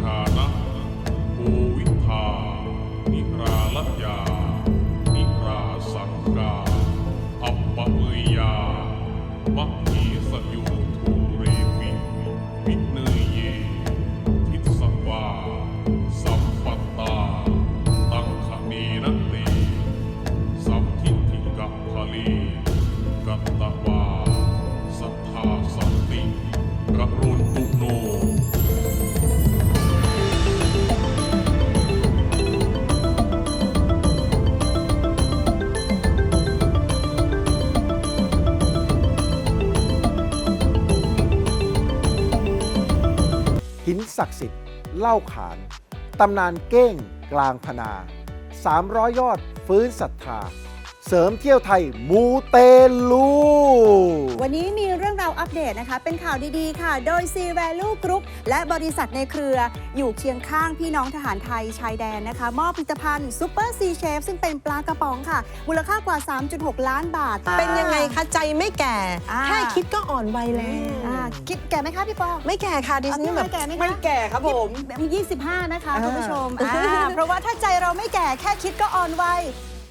ชา เล่าขาน ตำนานเก้งกลางพนา 300 ยอดฟื้นศรัทธา เสริมเที่ยวไทยมูเตลู วันนี้มีเรื่องราวอัปเดตนะคะ เป็นข่าวดีๆ ค่ะ โดย C Value Group และบริษัทในเครือ อยู่เคียงข้างพี่น้องทหารไทยชายแดนนะคะ มอบผลิตภัณฑ์ Super C Chef ซึ่งเป็นปลากระป๋องค่ะ มูลค่ากว่า 3.6 ล้านบาท เป็นยังไงคะ ใจไม่แก่ อ่า แค่คิดก็อ่อนวัยแล้ว อ่าคิดแก่ไหมคะพี่ปอไม่แก่ค่ะดิฉันพี่แบบแก่ไหมคะไม่แก่ครับผมมี25 นะคะอ่าคุณผู้ชมอ่า เพราะว่าถ้าใจเราไม่แก่แค่คิดก็อ่อนวัย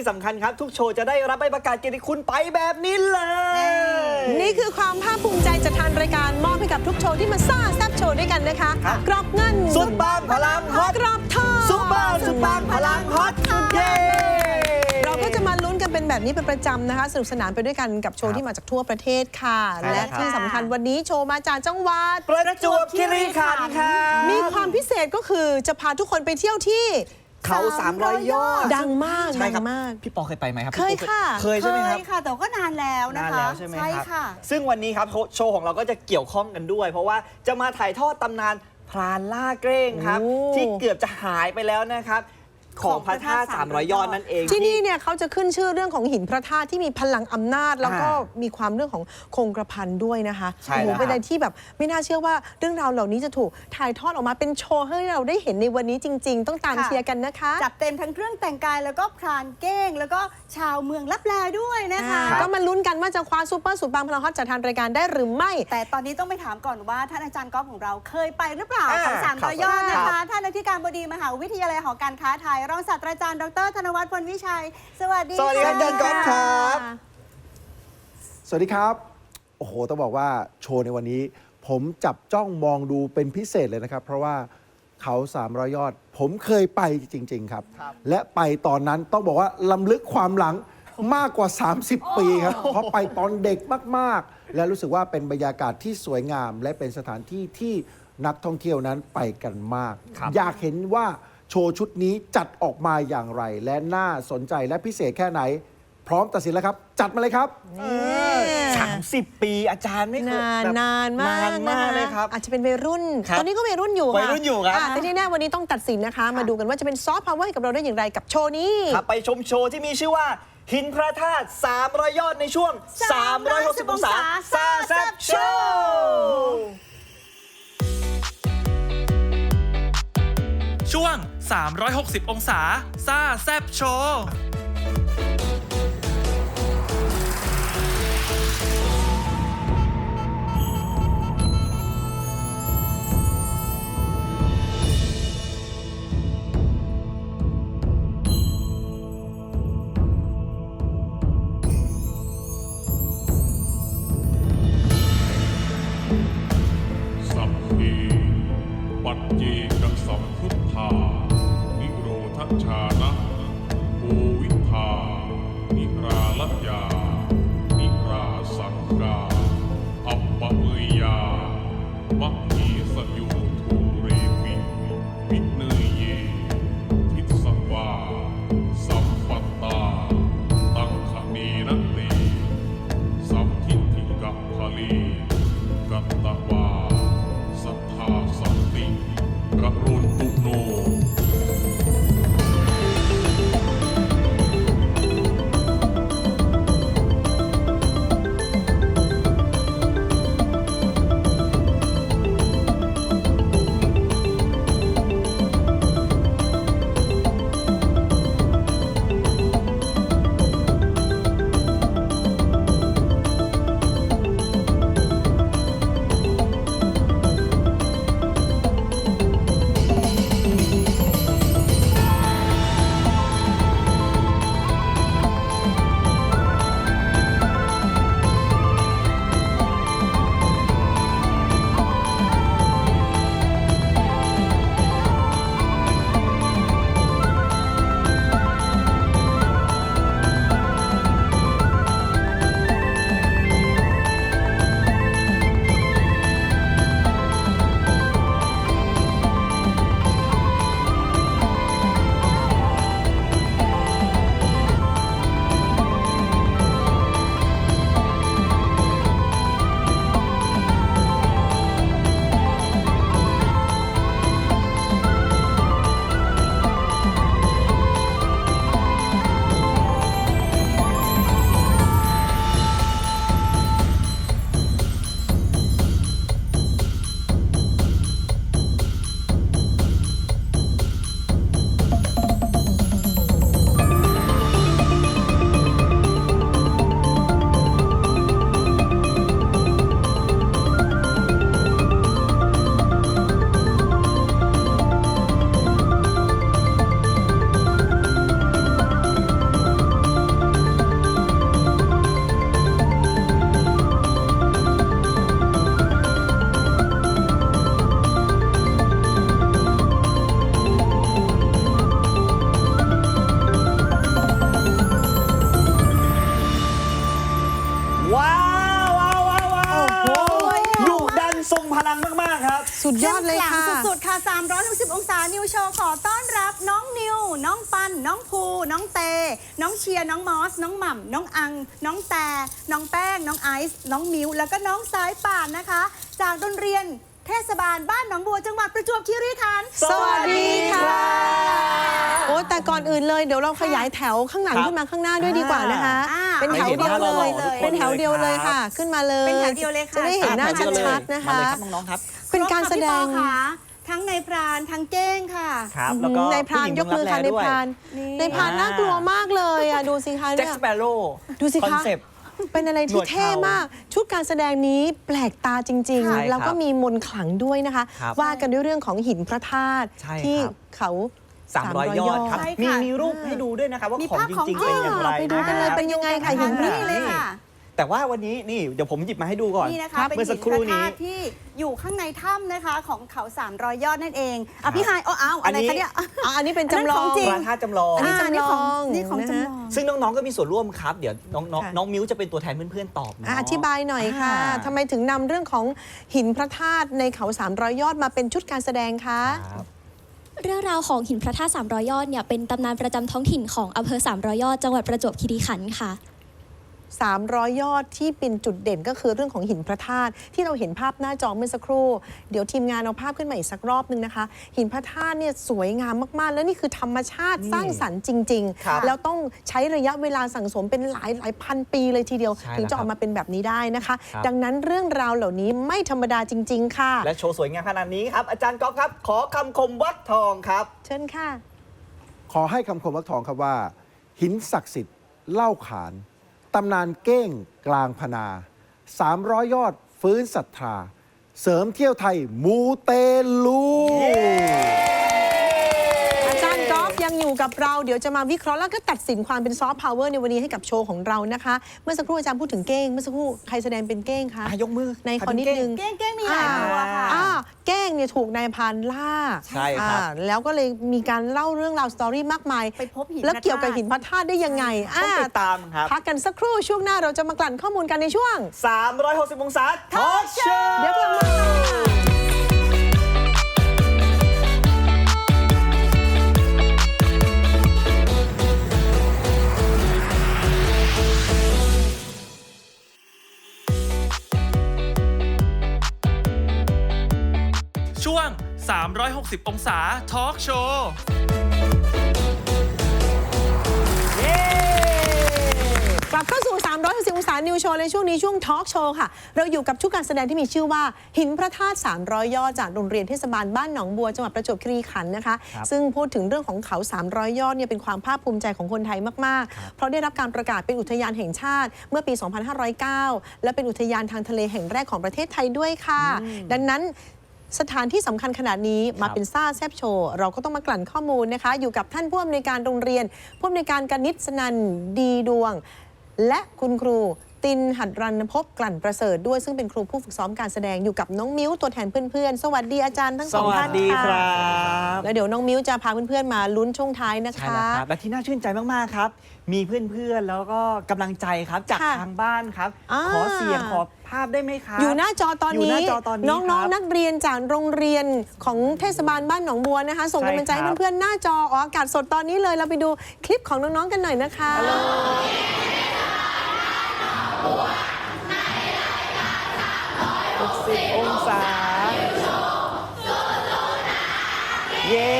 ที่สำคัญครับ ทุกโชว์จะได้รับใบประกาศเกียรติคุณไปแบบนี้เลย นี่คือความภาคภูมิใจจากทางรายการมอบให้กับทุกโชว์ที่มาซ่าแซบโชว์ด้วยกันนะคะ ครับ กรอบเงินสุดปังพลังฮอตกรอบทองซุปเปอร์สุดปังพลังฮอตเย้ เราก็จะมาลุ้นกันเป็นแบบนี้เป็นประจำนะคะสนุกสนานไปด้วยกันกับโชว์ที่มาจากทั่วประเทศค่ะ ใช่แล้วและครับ ที่สำคัญวันนี้โชว์มาจากจังหวัด ประจวบคีรีขันธ์ค่ะมีความพิเศษก็คือจะพาทุกคนไปเที่ยวที่ เขา300ยอดดังมากใช่ดังครับมาก พี่ปอเคยไปไหมครับเคยพี่ปอค่ะ เคยใช่ไหมครับ เคยค่ะ แต่ก็นานแล้วนะนานคะแล้วใช่ไหมครับ ค่ะ ซึ่งวันนี้ครับโชว์ของเราก็จะเกี่ยวข้องกันด้วย เพราะว่าจะมาถ่ายทอดตำนานพรานล่าเกรงครับ โอ้ที่เกือบจะหายไปแล้วนะครับ ของพระธาตุ300 ยอดนั่นเองที่นี่เนี่ยเขาจะขึ้นชื่อเรื่องของหินพระธาตุที่มีพลังอำนาจ แล้วก็อ่มีความเรื่องของคงกระพันด้วยนะคะใช่โอ้โหแล้วเป็นอะไรที่แบบไม่น่าเชื่อว่าเรื่องราวเหล่านี้จะถูกถ่ายทอดออกมาเป็นโชว์ให้เราได้เห็นในวันนี้จริง ๆ ต้องตามค่ะเชียร์กันนะคะ จัดเต็มทั้งเครื่องแต่งกายแล้วก็พรานเก้ง แล้วก็ชาวเมืองลับแลด้วยนะคะอ่าก็มาลุ้นกันว่าจะคว้าซูเปอร์สุดปังพลังฮอตจากทางรายการได้หรือไม่ แต่ตอนนี้ต้องไปถามก่อนว่าท่านอาจารย์ก๊อฟของเราเคยไปหรือเปล่าอ่าของสามครับร้อยยอดนะครัคะ บท่านอธิการบดีมหาวิทยาลัยหอการค้าไทย รองศาสตราจารย์ดรธนวัฒน์พลวิชัย สวัสดีสวัสดีครับอาจารย์ก๊อฟครับ สวัสดีครับ โอ้โห ต้องบอกว่าโชว์ในวันนี้ ผมจับจ้องมองดูเป็นพิเศษเลยนะครับ เพราะว่าเขา 300 ยอด ผมเคยไปจริง ๆ ครับ และไปตอนนั้นต้องบอกว่าลำลึกความหลังมากกว่า 30 ปีครับ เพราะไปตอนเด็กมาก ๆ และรู้สึกว่าเป็นบรรยากาศที่สวยงาม และเป็นสถานที่ที่ นักท่องเที่ยวนั้นไปกันมาก อยากเห็นว่าโชว์ชุดนี้จัดออกมาอย่างไร และน่าสนใจและพิเศษแค่ไหน พร้อมตัดสินแล้วครับ จัดมาเลยครับ สามสิบปีอาจารย์ไม่เคยนานแบบนานมากนานมากะะเลยครับ อาจจะเป็นวัยรุ่น ครับตอนนี้ก็วัยรุ่นอยู่ค่ะวัยรุ่นอยู่ครับะแต่ที่แน่วันนี้ต้องตัดสินนะคะ มาดูกันว่าจะเป็นซอฟต์พาวเวอร์ให้กับเราได้อย่างไรกับโชว์นี้ ครับไปชมโชว์ที่มีชื่อว่า หินพระธาตุ300 ยอดในช่วง 360 องศาซาแซบโชว์ ช่วง 360 องศา ซ่าแซบโชว์ กา อัปปะเมยยามะมี สุดยอดเลยข้มขค่ะงสุดๆ ค่ะ 360 องศา นิวโชว์ขอต้อนรับน้องนิว น้องปัน น้องภู น้องเต น้องเชียร์ น้องมอส น้องหม่ำ น้องอัง น้องแต่ น้องแป้ง น้องไอซ์ น้องมิว แล้วก็น้องสายป่านนะคะ จากโรงเรียน เทศบาลบ้านหนองบัวจังหวัดประจวบคีรีขันธ์ สวัสดีค่ะ โอ้แต่ก่อนอื่นเลยเดี๋ยวเราขยายแถวข้างหลังครับขึ้นมาข้างหน้าด้วยดีกว่านะคะ อ่าเป็นแถวเดียวเลย ให้เห็นหน้าหล่อๆทุกคนเป็นแถวเดียวเลยค่ะ ขึ้นมาเลยเป็นแถวเดียวเลยค่ะ จะได้เห็นหน้าอะมาเลยชัดๆนะคะ มาเลยครับน้องๆครับ เป็นการแสดง ครบค่ะพี่ปอค่ะทั้งในพรานทั้งเก้งค่ะ ครับแล้วก็ในพรานผู้หญิงยกมือค่ะเมืในองรับแลพรานนี่ในพรานน่ากลัวมากเลยอะดูสิคะด้วยแจ็คเนี่ย สเปโร่ดูสิคอนคะเซปต์ เป็นอะไรหนที่วดเท่เขามาก ชุดการแสดงนี้แปลกตาจริง ใช่ครับๆ แล้วก็มีมนต์ขลังด้วยนะคะ ครับว่ากันด้วยเรื่องของหินพระธาตุใช่ที่ครับ เขา 300ยอดครับใช่มีค่ะมีรูปให้ดูด้วยนะครับว่ามีของภาพจของริง ๆ เป็นอย่างไรไปดูกันเลยะครับเป็นยังไงค่ะ หินพระนี่เลยค่ะ แต่ว่าวันนี้นี่เดี๋ยวผมหยิบมาให้ดูก่อนนี่นะคะรับเป็นเมื่อหิสันกพครู่ระนี้ ธาตุที่อยู่ข้างในถ้ำนะคะ ของเขา300ยอดนั่นเองอะพี่ฮายเอาเอาอะไรอันนี้คะเนี่ยอะอันนี้เป็นอันนั้นจำลอของงจริ พระธาตุจำลอง อันนี้อ่าจำลอง นี่ของนะจำฮะลอง ซึ่งน้องๆก็มีส่วนร่วมครับ เดี๋ยวน้องน้องค่ะ น้องมิ้วจะเป็นตัวแทนเพื่อนๆตอบเนะ อะอธิบายหน่อยค่ะอ่า ทำไมถึงนำเรื่องของหินพระธาตุในเขา300ยอดมาเป็นชุดการแสดงคะ ครับ เรื่องราวของหินพระธาตุ300 ยอดเนี่ยเป็นตำนานประจำท้องถิ่นของอำเภอ300 ยอด จังหวัดประจวบคีรีขันธ์ค่ะ 300 ยอดที่เป็นจุดเด่นก็คือเรื่องของหินพระธาตุที่เราเห็นภาพหน้าจอเมื่อสักครู่ เดี๋ยวทีมงานเอาภาพขึ้นมาอีกสักรอบนึงนะคะ หินพระธาตุเนี่ยสวยงามมากๆ แล้วนี่คือธรรมชาตินี่สร้างสรรค์จริงครับๆแล้วต้องใช้ระยะเวลาสั่งสมเป็นหลายหลายพันปีเลยทีเดียวใช่ถึงจะแล้วออกมาเป็นแบบนี้ได้นะคะครับดังนั้นเรื่องราวเหล่านี้ไม่ธรรมดาจริง ๆ ค่ะ และโชว์สวยงามขนาดนี้ครับอาจารย์ก๊อฟครับ ขอคำคมวัดทองครับ เชิญค่ะ ขอให้คำคมวักทองครับว่า หินศักดิ์สิทธิ์เล่าขาน ตำนานเก้งกลางพนา 300 ยอดฟื้นศรัทธา เสริมเที่ยวไทยมูเตลู ย์กอล์ฟยังอยู่กับเราเดี๋ยวจะมาวิเคราะห์แล้วก็ตัดสินความเป็นซอฟต์พาวเวอร์ในวันนี้ให้กับโชว์ของเรานะคะ เมื่อสักครู่อาจารย์พูดถึงเก้ง เมื่อสักครู่ใครแสดงเป็นเก้งคะอะยกมือในขอนิดนึง เก้งเก้งมีหลายตัวค่ะ อ่าเก้งเนี่ยถูกนายพรานล่าใช่ครับ อ่าแล้วก็เลยมีการเล่าเรื่องราวสตอรี่มากมาย ไปพบหินแล้วพระธาตุเกี่ยวกับหินพระธาตุได้ยังไงต้องอ่าติดตามครับ พักกันสักครู่ช่วงหน้าเราจะมากลั่นข้อมูลกันในช่วง 360 องศาทอล์กโชว์ เดี๋ยวกลับมา 360 องศาทอล์กโชว์เย้กลับเข้าสู่ 360องศานิวโชว์ในช่วงนี้ช่วงทอล์กโชว์ค่ะ เราอยู่กับชุดการแสดงที่มีชื่อว่า หินพระธาตุ300 ยอดจากโรงเรียนเทศบาลบ้านหนองบัวจังหวัดประจวบคีรีขันธ์นะคะ ครับซึ่งพูดถึงเรื่องของเขา 300 ยอดเนี่ยเป็นความภาคภูมิใจของคนไทยมาก ๆ เพราะได้รับการประกาศเป็นอุทยานแห่งชาติ เมื่อปี 2509 และเป็นอุทยานทางทะเลแห่งแรกของประเทศไทยด้วยค่ะ ดังนั้น สถานที่สำคัญขนาดนี้มาเป็นซ่าแซบโชว์ เราก็ต้องมากลั่นข้อมูลนะคะ อยู่กับท่านผู้อำนวยการโรงเรียน ผู้อำนวยการกนิษฐ์สนันดีดวง และคุณครู ตินหัดรันพบกลั่นประเสริฐด้วยซึ่งเป็นครูผู้ฝึกซ้อมการแสดงอยู่กับน้องมิ้วตัวแทนเพื่อนๆ สวัสดีอาจารย์ทั้งสสองวัสท่านดีคค่ะรับแล้วเดี๋ยวน้องมิ้วจะพาเพื่อนๆมาลุ้นช่วงท้ายนะใช่คะแล้วครับและที่น่าชื่นใจมากๆครับ มีเพื่อนๆแล้วก็กำลังใจครับจากค่ะทางบ้านครับอ่าขอเสียงขอภาพได้ไหมครับอยู่หน้าจอตอนอยู่หนี้น้าจอตอนนี้น้องครับๆนักเรียนจากโรงเรียนของเทศบาลบ้านหนองบัวนะคะ ส่งใช่กำลังใจให้ครับเพื่อนๆหน้าจอออกอากาศสดตอนนี้เลยเราไปดูคลิปของน้องๆกันหน่อยนะคะ 60องศา เย้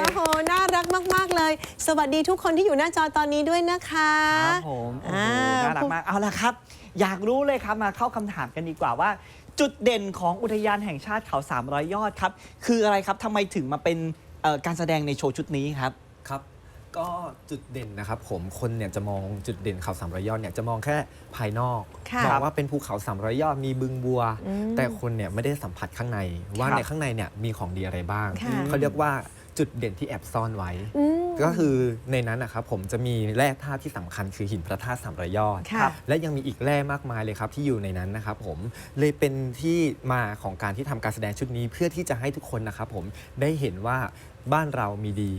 โอ้โห น่ารักมาก ๆ เลย สวัสดีทุกคนที่อยู่หน้าจอตอนนี้ด้วยนะคะครับผมโอ้โหอ่าน่ารักมาก เอาละครับ อยากรู้เลยครับ มาเข้าคำถามกันดีกว่าว่า จุดเด่นของอุทยานแห่งชาติเขา 300 ยอดครับ คืออะไรครับทำไมถึงมาเป็นเอ่อการแสดงในโชว์ชุดนี้ครับ ครับ ก็จุดเด่นนะครับผมคนเนี่ยจะมองจุดเด่นเขา300ยอดเนี่ยจะมองแค่ภายนอกค่ะมองว่าเป็นภูเขา300ยอดมีบึงบัว อืมแต่คนเนี่ยไม่ได้สัมผัสข้างใน ว่าครับ ในข้างในเนี่ยมีของดีอะไรบ้าง ค่ะ เขาเรียกว่าจุดเด่นที่แอบซ่อนไว้ อืม ก็คือในนั้นนะครับผมจะมีแร่ธาตุที่สำคัญคือหินพระธาตุ300ยอด ค่ะ และยังมีอีกแร่มากมายเลยครับที่อยู่ในนั้นนะครับผมเลยเป็นที่มาของการที่ทำการแสดงชุดนี้ เพื่อที่จะให้ทุกคนนะครับผมได้เห็นว่าบ้านเรามีดี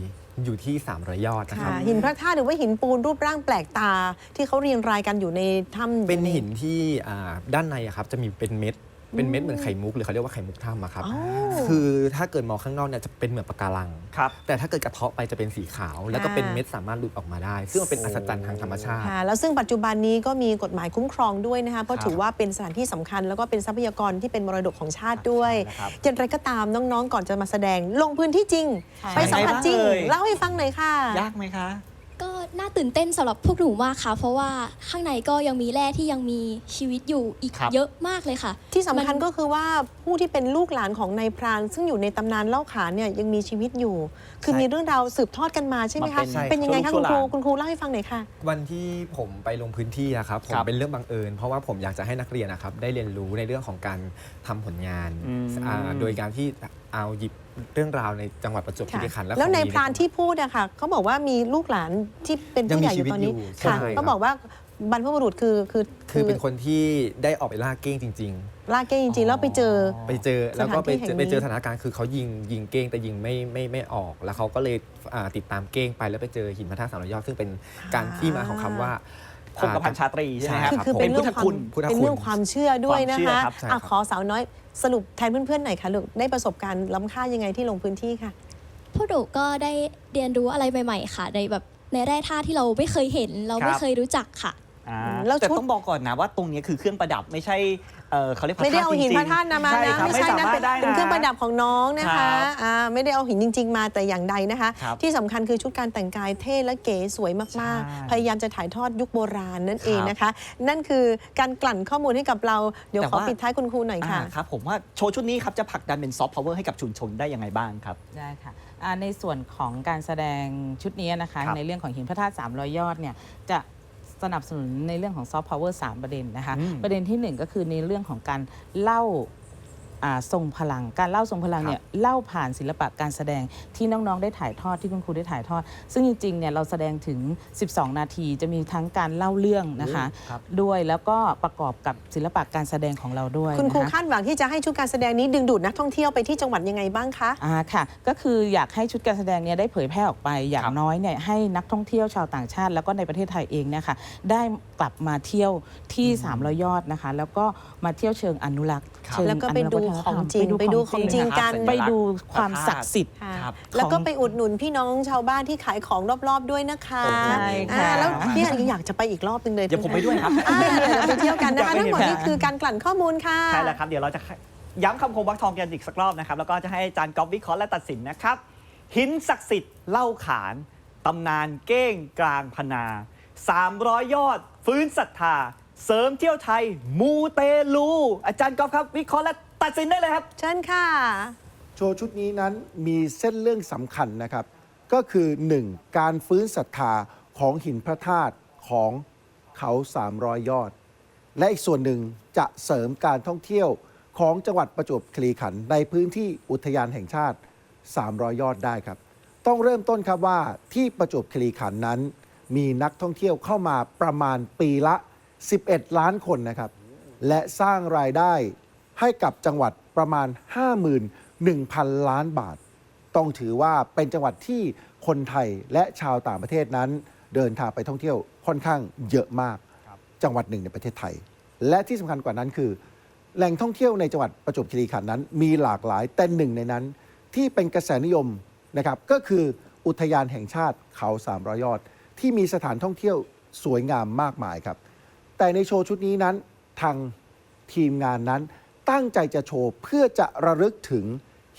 อยู่ที่ 300 ยอดนะครับ ค่ะหินพระธาตุหรือว่าหินปูนรูปร่างแปลกตาที่เขาเรียงรายกันอยู่ในถ้ำเป็นหินที่อ่าด้านในอะครับจะมีเป็นเม็ด เป็นเม็ดเหมือนไข่มุกหรือเขาเรียกว่าไข่มุกถ้ำอะครับอ๋อคือถ้าเกิดมองข้างนอกเนี่ยจะเป็นเหมือนปะการัง ครับ แต่ถ้าเกิดกระเทาะไปจะเป็นสีขาว แล้วก็เป็นอ่าเม็ดสามารถหลุดออกมาได้ ซึ่งมันเป็นอัศจรรย์ทางธรรมชาติ ค่ะแล้วซึ่งปัจจุบันนี้ก็มีกฎหมายคุ้มครองด้วยนะคะเพราะครับถือว่าเป็นสถานที่สำคัญ แล้วก็เป็นทรัพยากรที่เป็นมรดกของชาติด้วยใช่แล้วครับ อย่างไรก็ตามน้องๆ ก่อนจะมาแสดงลงพื้นที่จริง ค่ะ ไปสัมผัสจริง ยังไงบ้างเอ่ย เล่าให้ฟังหน่อยค่ะ ยากไหมคะ ก็น่าตื่นเต้นสำหรับพวกหนูมากค่ะ เพราะว่าข้างในก็ยังมีแร่ที่ยังมีชีวิตอยู่อีกครับ เยอะมากเลยค่ะ ที่สำคัญมันก็คือว่าผู้ที่เป็นลูกหลานของนายพราน ซึ่งอยู่ในตำนานเล่าขานเนี่ยยังมีชีวิตอยู่ คือใช่มีเรื่องราวสืบทอดกันมาใช่ไหมมาคะเป็นใช่เป็นยังไงคะชั่คุวณลูกครูชั่วหลาน คุณครูเล่าให้ฟังหน่อยค่ะ วันที่ผมไปลงพื้นที่อะครับผมครับเป็นเรื่องบังเอิญ เพราะว่าผมอยากจะให้นักเรียนนะครับได้เรียนรู้ในเรื่องของการทำผลงานอืม อ่าโดยการที่เอาหยิบ เรื่องราวในจังหวัดประจวบคีรีขันธ์แล้วของในดีพรานที่พูดอะค่ะเขาบอกว่ามีลูกหลานที่เป็นผู้ใหญ่อยู่ตอนนี้ยังมีชีวิตอยู่ค่ะใช่ครับก็บอกว่าบรรพบุรุษคือคือคือเป็นคนที่ได้ออกไปล่าเก้งจริงลากเก้จริงๆ แล้วไปเจอๆไปเจอแล้วก็ไปสถานที่แห่งนี้ไปเจอสถานการณ์คือเขายิงยิงเก้งแต่ยิงไม่ไม่ไม่ออก แล้วเขาก็เลยอ่าติดตามเก้งไปแล้วไปเจอหินพระธาตุสามร้อยยอดซึ่งเป็นการที่มาของคำว่าคงกระพันชาตรีใช่ไหมครับคือคือผมเป็นพุเรื่ทองธควาคุมณพุทธคุณเป็นเรื่องความเชื่อด้วยนะความเชื่อคะครับใช่อะครับขอสาวน้อย สรุปแทนเพื่อนๆหน่อยค่ะลูกได้ประสบการณ์ล้ำค่ายังไงที่ลงพื้นที่ค่ะ พวกหนูก็ได้เรียนรู้อะไรใหม่ ๆ ค่ะในแบบในแร่ธาตุที่เราไม่เคยเห็น เราคไม่รับเคยรู้จักค่ะ อ่าแล้วแต่ชุด ต้องบอกก่อนนะว่าตรงนี้คือเครื่องประดับไม่ใช่เออเขาเรียกไม่ได้เอาหินพระธาตุนะมาใช่นะครับไม่ไม่ใช่สานะมารเป็ถนได้เป็นนะเครื่องประดับของน้องนะครัคะบอ่าไม่ได้เอาหินจริง ๆ มาแต่อย่างใดนะคะ ครับที่สำคัญคือชุดการแต่งกายเท่และเก๋สวยมากใช่ๆ พยายามจะถ่ายทอดยุคโบราณนั่นเองครับนะคะ นั่นคือการกลั่นข้อมูลให้กับเราเดี๋ยวแต่ขอว่า ปิดท้ายคุณครูหน่อยค่ะ อ่าครับผมว่าโชว์ชุดนี้ครับจะผลักดันเป็นซอฟต์พาวเวอร์ให้กับชุมชนได้ยังไงบ้างครับ ได้ค่ะอ่าในส่วนของการแสดงชุดนี้นะคะ ครับในเรื่องของหินพระธาตุ300 ยอดเนี่ยจะ สนับสนุนในเรื่องของซอฟต์พาวเวอร์3ประเด็นนะคะอืมประเด็นที่ 1 ก็คือในเรื่องของการเล่าอ่า ทรงพลัง การเล่าทรงพลังเนี่ยเล่าผ่านศิลปะการแสดงที่น้องๆได้ถ่ายทอดที่คุณครูได้ถ่ายทอด ซึ่งจริงๆเนี่ยเราแสดงถึง 12 นาทีจะมีทั้งการเล่าเรื่องนะคะครับด้วยแล้วก็ประกอบกับศิลปะการแสดงของเราด้วย คุณครูนะะคาดหวังที่จะให้ชุดการแสดงนี้ดึงดูดนักท่องเที่ยวไปที่จังหวัดยังไงบ้างคะอ่าค่ะ ก็คืออยากให้ชุดการแสดงเนี่ยได้เผยแพร่ออกไปอย่าครังบน้อยเนี่ยให้นักท่องเที่ยวชาวต่างชาติ แล้วก็ในประเทศไทยเองเนี่ยค่ะได้กลับมาเที่ยวที่300ยอดนะคะ แล้วก็มาเที่ยวเชิงอนุรักษ์ครับเชิงแล้วก็ไปนุรัดูษ์วัฒนธของมจริงไปดูของจริงกัน ไปดูความศักดิ์สิทธิ์ค่ะครับ แล้วก็ไปอุดหนุนพี่น้องชาวบ้านที่ขายของรอบๆด้วยนะคะใช่ค่ะ อ่าแล้วพี่อันอยากจะไปอีกรอบหนึงเลยเดี๋ยวผมไปด้วยครับ อ่าเดี๋ยวเราไปเที่ยวกันนะคะอยากไปทั้งหมดเห็นนี่คือการกลั่นข้อมูลค่ะ ใช่แล้วครับ เดี๋ยวเราจะย้ำคำคมวักทองกันอีกสักรอบนะครับ แล้วก็จะให้อาจารย์ก๊อฟวิเคราะห์และตัดสินนะครับ หินศักดิ์สิทธิ์เล่าขาน ตำนานเก้งกลางพนา 300 ยอด ฟื้นศรัทธา เสริมเที่ยวไทย มูเตลู อาจารย์ก๊อฟครับ วิเคราะห์และ ตัดสินได้เลยครับ เชิญค่ะ โชว์ชุดนี้นั้นมีเส้นเรื่องสำคัญนะครับ ก็คือ 1. การฟื้นศรัทธาของหินพระธาตุของเขา 300 ยอด และอีกส่วนหนึ่งจะเสริมการท่องเที่ยวของจังหวัดประจวบคีรีขันธ์ในพื้นที่อุทยานแห่งชาติ 300 ยอดได้ครับ ต้องเริ่มต้นครับว่าที่ประจวบคีรีขันธ์นั้น มีนักท่องเที่ยวเข้ามาประมาณปีละ 11 ล้านคนนะครับ และสร้างรายได้ ให้กับจังหวัดประมาณ 51,000 ล้านบาท ต้องถือว่าเป็นจังหวัดที่คนไทยและชาวต่างประเทศนั้น เดินทางไปท่องเที่ยวค่อนข้างเยอะมาก จังหวัดหนึ่งในประเทศไทย และที่สำคัญกว่านั้นคือ แหล่งท่องเที่ยวในจังหวัดประจวบคีรีขันธ์นั้น มีหลากหลายแต่หนึ่งในนั้น ที่เป็นกระแสนิยมนะครับก็คืออุทยานแห่งชาติเขา300ยอด ที่มีสถานท่องเที่ยวสวยงามมากมายครับ แต่ในโชว์ชุดนี้นั้นทางทีมงานนั้น ตั้งใจจะโชว์เพื่อจะระลึกถึง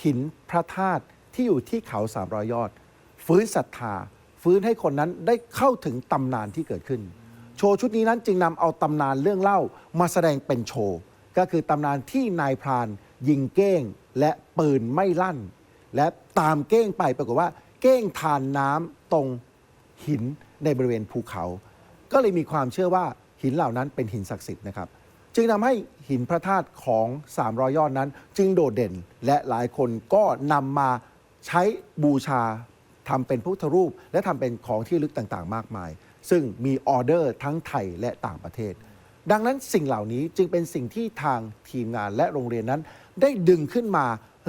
หินพระธาตุที่อยู่ที่เขา300ยอด ฟื้นศรัทธา ฟื้นให้คนนั้นได้เข้าถึงตำนานที่เกิดขึ้น โชว์ชุดนี้นั้นจึงนำเอาตำนานเรื่องเล่ามาแสดงเป็นโชว์ ก็คือตำนานที่นายพราน ยิงเก้งและปืนไม่ลั่น และตามเก้งไปปรากฏว่า เก้งทานน้ำตรงหินในบริเวณภูเขา ก็เลยมีความเชื่อว่าหินเหล่านั้นเป็นหินศักดิ์สิทธิ์นะครับ จึงทำให้หินพระธาตุของ 300 ยอดนั้น จึงโดดเด่นและหลายคนก็นำมาใช้บูชาทำเป็นพระพุทธรูป และทำเป็นของที่ลึกต่างๆ มากมาย ซึ่งมีออเดอร์ทั้งไทยและต่างประเทศ ดังนั้นสิ่งเหล่านี้จึงเป็นสิ่งที่ทางทีมงานและโรงเรียนนั้น ได้ดึงขึ้นมา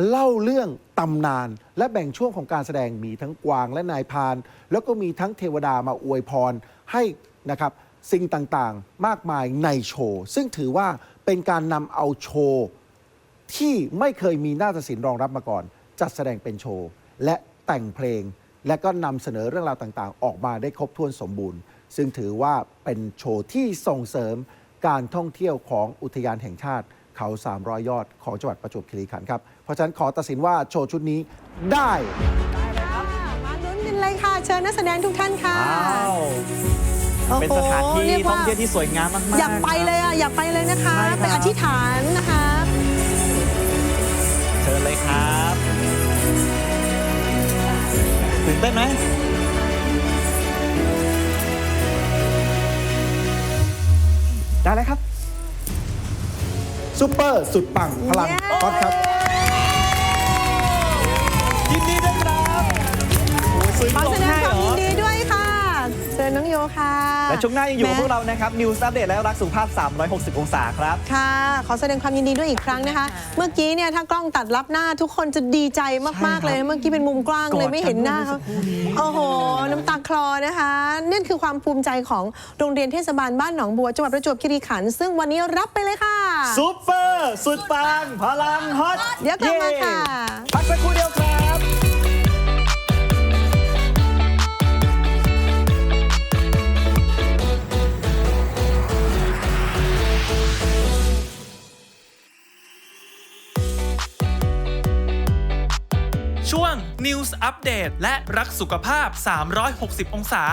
เล่าเรื่องตำนาน และแบ่งช่วงของการแสดงมีทั้งกวางและนายพาน แล้วก็มีทั้งเทวดามาอวยพรให้นะครับ สิ่งต่างๆ มากมายในโชว์ ซึ่งถือว่าเป็นการนำเอาโชว์ ที่ไม่เคยมีนาฏศิลป์รองรับมาก่อน จัดแสดงเป็นโชว์ และแต่งเพลง และก็นำเสนอเรื่องราวต่างๆ ออกมาได้ครบถ้วนสมบูรณ์ ซึ่งถือว่าเป็นโชว์ที่ส่งเสริมการท่องเที่ยวของอุทยานแห่งชาติ เขา 300 ยอดของจังหวัดประจวบคีรีขันธ์ครับ เพราะฉะนั้นขอตัดสินว่าโชว์ชุดนี้ได้ มาลุ้นกันเลยค่ะ เชิญนักแสดงทุกท่านค่ะ ว้าว โอ้โหเป็นสถานที่เรียกท่ว่าองเที่ยวที่สวยงามมากๆอยากไปเลยอะอยากไปเลยนะคะใช่ครับไปอธิษฐานนะคะเชิญเลยครับตื่นเต้นไหมได้แล้วครับซุปเปอร์สุดปังพลังเย้ฮอตครับ และช่วงหน้ายังอยู่กับพวกแม้เรานะครับ News Update และรักสุขภาพ 360 องศาครับ ค่ะ ขอแสดงความยินดีด้วยอีกครั้งนะคะ เมื่อกี้เนี่ยถ้ากล้องตัดรับหน้าทุกคนจะดีใจมากๆใช่ครับเลย เมื่อกี้เป็นมุมกว้างเลยกอดกันไม่เห็นหน้าเขาเมื่อสักครู่นี้โอ้โห น้ำตาคลอนะคะนั่นคือความภูมิใจของโรงเรียนเทศบาลบ้านหนองบัวจังหวัดประจวบคีรีขันธ์ซึ่งวันนี้รับไปเลยค่ะซุปเปอร์สุดปังพลังฮอตเดี๋ยวกลับมาค่ะเย้พักสักครู่เดียวครับ News Update และรักสุขภาพ 360 องศา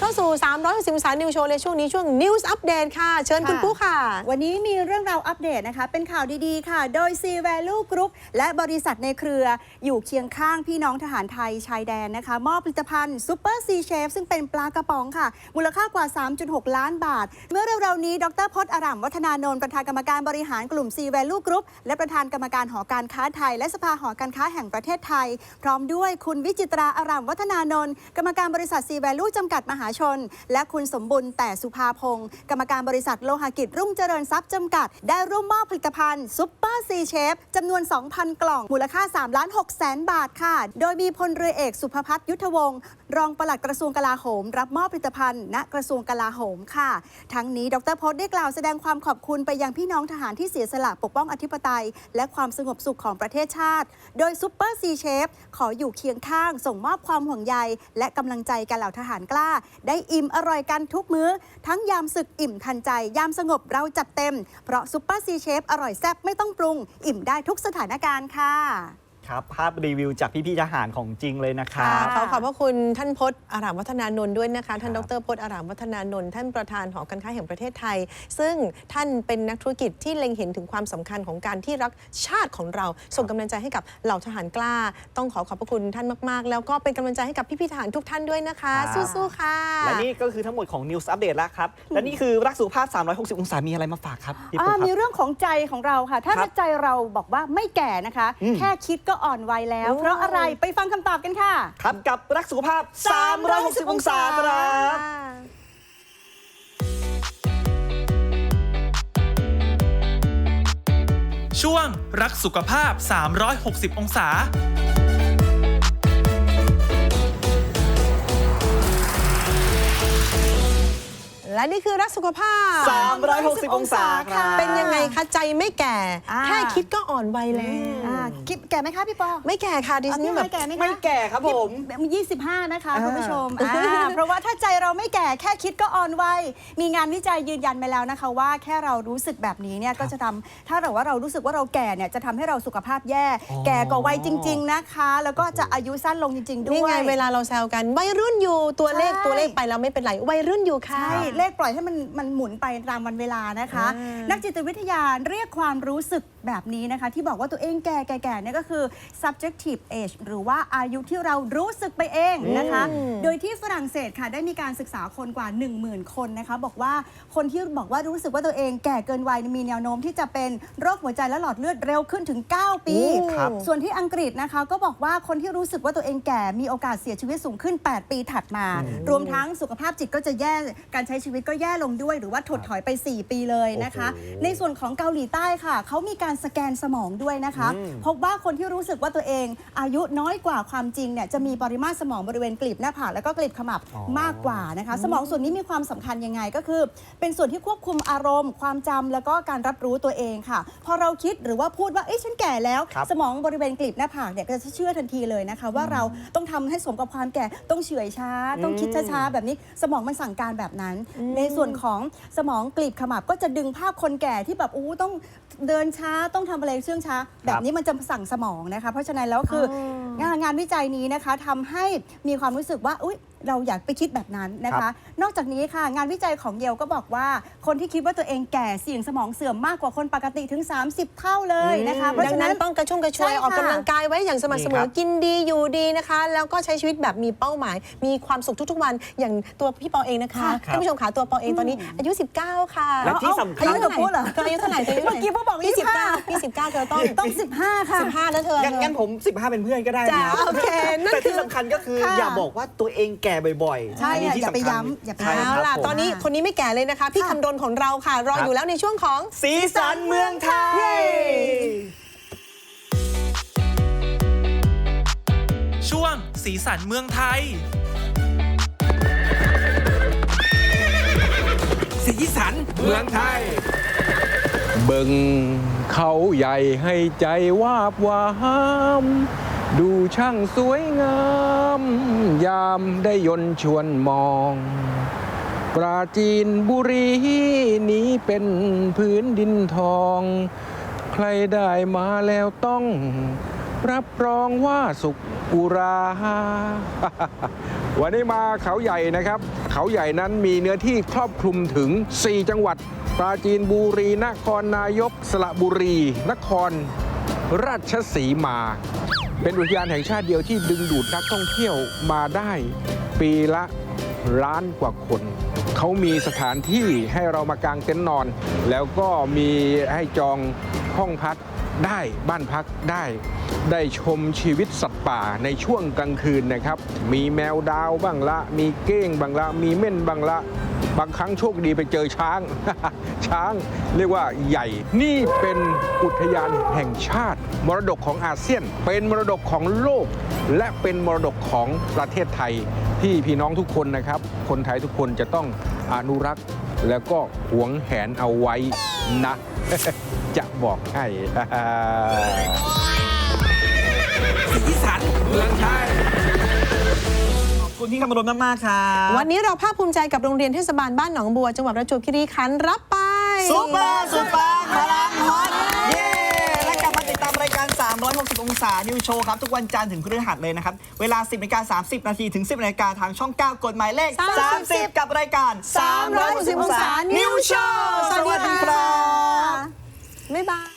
เข้าสู่ 360องศานิวโชว์ในช่วงนี้ช่วง News Update ค่ะ เชิญคุณค่ะปุ๊ค่ะ วันนี้มีเรื่องราวอัปเดตนะคะ เป็นข่าวดีๆ ค่ะ โดย C Value Group และบริษัทในเครืออยู่เคียงข้างพี่น้องทหารไทยชายแดนนะคะ มอบผลิตภัณฑ์ Super C Chef ซึ่งเป็นปลากระป๋องค่ะ มูลค่ากว่า 3.6 ล้านบาท เมื่อเร็วๆนี้ ดรพจน์อารัมวัฒนานนท์ประธานกรรมการบริหารกลุ่ม C Value Group และประธานกรรมการหอการค้าไทย และสภาหอการค้าแห่งประเทศไทย พร้อมด้วยคุณวิจิตราอารัมวัฒนานนท์กรรมการบริษัท C Value จำกัดมหาชน และคุณสมบุญแต่สุภาพงศ์กรรมการบริษัทโลหะกิจรุ่งเจริญทรัพย์จำกัด ได้ร่วมมอบผลิตภัณฑ์ซุปเปอร์ซีเชฟจำนวน 2,000 กล่อง มูลค่า3ล้าน6แสนบาทค่ะ โดยมีพลเรือเอกสุภพัฒน์ยุทธวงศ์รองปลัดกระทรวงกลาโหม รับมอบผลิตภัณฑ์ ณกระทรวงกลาโหมค่ะ ทั้งนี้ดรพจน์ได้กล่าวแสดงความขอบคุณไปยังพี่น้องทหารที่เสียสละปกป้องอธิปไตย และความสงบสุขของประเทศชาติ โดยซุปเปอร์ซีเชฟขออยู่เคียงข้าง ส่งมอบความห่วงใย และกำลังใจแก่เหล่าทหารกล้าได้อิ่มอร่อยกันทุกมื้อ ทั้งยามศึกอิ่มทันใจ ยามสงบเราจัดเต็ม เพราะซุปเปอร์ซีเชฟอร่อยแซ่บไม่ต้องปรุง อิ่มได้ทุกสถานการณ์ค่ะ ครับ ภาพรีวิวจากพี่ๆทหารของจริงเลยนะครัค่ะบ ขอขอบพระคุณท่านพจน์อารามวัฒนานนท์ด้วยนะคะ ท่านคดรับรพจน์อารามวัฒนานนท์ท่านประธานหอการค้าแห่งประเทศไทย ซึ่งท่านเป็นนักธุรกิจที่เล็งเห็นถึงความสำคัญของการที่รักชาติของเรา ส่งกำลังใจให้กับเหล่าทหารกล้า ต้องขอขอบพระคุณท่านมาก ๆ แล้วก็เป็นกำลังใจให้กับพี่ๆทหารทุกท่านด้วยนะคะ ครับ สู้ๆค่ะ และนี่ก็คือทั้งหมดของ News Update แล้วครับ และนี่คือรักสุขภาพ 360 องศา มีอะไรมาฝากครับพี่ปุ๊อ่ากคมีรับ เรื่องของใจของเราค่ะ ถ้าครับใจเราบอกว่าไม่แก่นะคะ อืม แค่คิดก็อ่อนวัยแล้วโอ้เพราะอะไรไปฟังคำตอบกันค่ะ ครับกับรักสุขภาพ 360 องศาครับช่วงรักสุขภาพ 360 องศา และนี่คือรักสุขภาพ360องศาครับ เป็นยังไงคะใจไม่แก่ อ่า แค่คิดก็อ่อนวัยแล้ว อ่าคิดแก่ไหมคะพี่ปอไม่แก่ค่ะดิฉันอะแบพี่บแก่ไหมคะไม่แก่ครับผม ยี่สิบห้านะคะอ่าคุณผู้ชมอ่าเพราะว่าถ้าใจเราไม่แก่แค่คิดก็อ่อนวัยมีงานวิจัยยืนยันไปแล้วนะคะ ว่าแค่เรารู้สึกแบบนี้เนี่ยก็จะทำถ้าเราว่าเรารู้สึกว่าเราแก่เนี่ยจะทำให้เราสุขภาพแย่แก่กว่าวัยจริง ๆนะคะ แล้วก็จะอายุสั้นลงจริง ๆ ด้วย นี่ไงเวลาเราแซวกันวัยรุ่นอยู่ตัวเลขใช่ ตัวเลขไปแล้วไม่เป็นไรวัยรุ่นอยู่ค่ะ ใช่เลขปล่อยให้มันมันหมุนไปตามวันเวลานะคะอ่านันักจิตวิทยาเรียกความรู้สึก แบบนี้นะคะ ที่บอกว่าตัวเองแก่แก่แก่เนี่ยก็คือ subjective age หรือว่าอายุที่เรารู้สึกไปเองนะคะ โดยที่ฝรั่งเศสค่ะได้มีการศึกษาคนกว่า 10,000 คนนะคะ บอกว่าคนที่บอกว่ารู้สึกว่าตัวเองแก่เกินวัยมีแนวโน้มที่จะเป็นโรคหัวใจและหลอดเลือดเร็วขึ้นถึง 9 ปีโอ้ครับ ส่วนที่อังกฤษนะคะก็บอกว่าคนที่รู้สึกว่าตัวเองแก่มีโอกาสเสียชีวิตสูงขึ้น 8 ปีถัดมา รวมทั้งสุขภาพจิตก็จะแย่การใช้ชีวิตก็แย่ลงด้วย หรือว่าถดถอยไป 4 ปีเลยนะคะ โอ้โห ในส่วนของเกาหลีใต้ค่ะเขามีการสแกนสมองด้วยนะคะ พบว่าคนที่รู้สึกว่าตัวเองอายุน้อยกว่าความจริงเนี่ยจะมีปริมาตรสมองบริเวณกลีบหน้าผากแล้วก็กลีบขมับมากกว่านะคะ สมองส่วนนี้มีความสำคัญยังไงก็คือ เป็นส่วนที่ควบคุมอารมณ์ ความจำแล้วก็การรับรู้ตัวเองค่ะ พอเราคิดหรือว่าพูดว่าเอ้ยฉันแก่แล้วครับสมองบริเวณกลีบหน้าผากเนี่ยก็จะเชื่อทันทีเลยนะคะ ว่าเราต้องทำให้สมกับความแก่ต้องเฉื่อยช้า ต้องคิดช้าๆแบบนี้สมองมันสั่งการแบบนั้น ในส่วนของสมองกลีบขมับก็จะดึงภาพคนแก่ที่แบบอู้ต้องเดินช้าต้องทำอะไรเชื่องช้า แบบนี้มันจะสั่งสมองนะคะ เพราะฉะนั้นแล้วคือองานงานวิจัยนี้นะคะทำให้มีความรู้สึกว่าอุ๊ยเราอยากไปคิดแบบนั้นนะครัคะ บ นอกจากนี้ค่ะ งานวิจัยของเยลก็บอกว่า คนที่คิดว่าตัวเองแก่เสี่ยงสมองเสื่อมมากกว่าคนปกติถึง 30 เท่าเลยนะคะ เพราะดังฉะนั้นั้นน ต้องกระชุ่มกระชวยใช่ค่ะ ออกกำลังกายไว้อย่างสม่ำเสมดีคอรับกินดีอยู่ดีนะคะ แล้วก็ใช้ชีวิตแบบมีเป้าหมาย มีความสุขทุกๆวันอย่างตัวพี่ปอเองนะคะค่ะท่านผู้ชมขาตัวปอเองตอนนี้อายุ 19 ค่ะและที่สำคัญ อายุกับพูดเหรอเธออายุเท่าไหร่เธออายุเท่าไหร่เมื่อกี้พูดบอกพี่25 19พี่19เธอต้องต้อง 15 ค่ะ15แล้วเธองั้นงั้นผม 15 เป็นเพื่อนก็ได้จ้านะโอเคนั่นแต่คืที่อสำคัญก็คือค่ะ อย่าบอกว่าตัวเองแก่บ่อยๆใช่อันนี้ที่อย่าไปสำคัญย้ำอย่าไปใช่ย้ำคเอารับล่ะผม ตอนนี้คนนี้ไม่แก่เลยนะคะ พี่ค่ะคำดนของเราค่ะ รอครับ อยู่แล้วในช่วงของ สีสันเมืองไทยช่วงสีสันเมืองไทย สีสันเมืองไทย เบิ่งเขาใหญ่ให้ใจวาบวาม ดูช่างสวยงาม ยามได้ยนชวนมอง ปราจีนบุรีนี้เป็นพื้นดินทอง ใครได้มาแล้วต้อง รับรองว่าสุขอุรา วันนี้มาเขาใหญ่นะครับ เขาใหญ่นั้นมีเนื้อที่ครอบคลุมถึง 4 จังหวัด ปราจีนบุรี นครนายก สระบุรี นครราชสีมา เป็นอุทยานแห่งชาติเดียวที่ดึงดูดนักท่องเที่ยวมาได้ปีละล้านกว่าคน เขามีสถานที่ให้เรามากางเต็นท์นอน แล้วก็มีให้จองห้องพัก ได้บ้านพักได้ ได้ชมชีวิตสัตว์ป่าในช่วงกลางคืนนะครับ มีแมวดาวบ้างละ มีเก้งบ้างละ มีเม่นบ้างละ บางครั้งโชคดีไปเจอช้าง ช้างเรียกว่าใหญ่ นี่เป็นอุทยานแห่งชาติ มรดกของอาเซียน เป็นมรดกของโลก และเป็นมรดกของประเทศไทย ที่พี่น้องทุกคนนะครับ คนไทยทุกคนจะต้องอนุรักษ์ แล้วก็หวงแหนเอาไว้นะ จะบอกให้สีสันเมืองไทยขอบคุณพี่คำรณมากๆครับวันนี้เราภาคภูมิใจกับโรงเรียนเทศบาลบ้านหนองบัว จังหวัดประจวบคีรีขันธ์รับไปซุปเปอร์ซุปเปอร์พลังฮอตเย้ และกลับมาติดตามรายการ 360องศานิวโชว์ครับ ทุกวันจันทร์ถึงพฤหัสเลยนะครับ เวลา 10นาฬิกา30 นาทีถึง 10นาฬิกาทางช่อง 9 กฎหมายเลข 30 กับรายการ360องศานิวโชว์สวัสดีครับบ๊ายบาย